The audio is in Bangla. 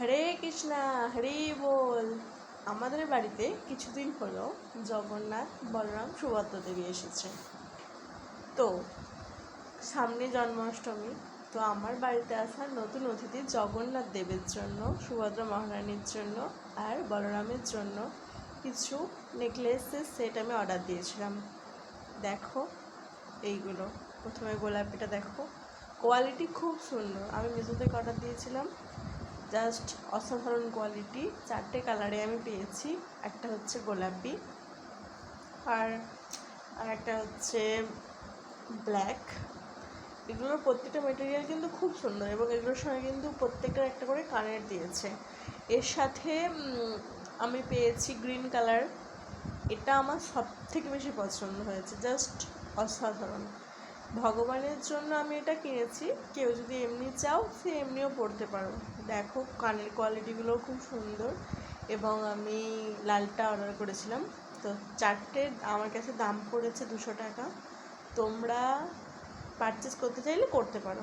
হরে কৃষ্ণা, হরে বল। আমাদের বাড়িতে কিছুদিন হলো জগন্নাথ বলরাম সুভদ্রা দেবী এসেছে। তো সামনে জন্মাষ্টমী, তো আমার বাড়িতে আসা নতুন অতিথি জগন্নাথ দেবের জন্য, সুভদ্রা মহারানীর জন্য আর বলরামের জন্য কিছু নেকলেসের সেট আমি অর্ডার দিয়েছিলাম। দেখো এইগুলো। প্রথমে গোলাপিটা দেখো। কোয়ালিটি খুব সুন্দর। আমি মিশো থেকে অর্ডার দিয়েছিলাম। জাস্ট অসাধারণ কোয়ালিটি, চারটে কালারে আমি পেয়েছি। একটা হচ্ছে গোলাপি আর আর একটা হচ্ছে ব্ল্যাক। এগুলোর প্রত্যেকটা মেটেরিয়াল কিন্তু খুব সুন্দর এবং এগুলোর সঙ্গে কিন্তু প্রত্যেকটার একটা করে কানের দিয়েছে। এর সাথে আমি পেয়েছি গ্রিন কালার এটা আমার সব থেকে বেশি পছন্দ হয়েছে, জাস্ট অসাধারণ। ভগবানের জন্য আমি এটা কিনেছি। কেউ যদি এমনি চাও, সে এমনিও পড়তে পারো। দেখো, কানের কোয়ালিটিগুলো খুব সুন্দর এবং আমি লালটা অর্ডার করেছিলাম। তো চারটে, আমার কাছে দাম পড়েছে দুশো টাকা। তোমরা পারচেস করতে চাইলে করতে পারো।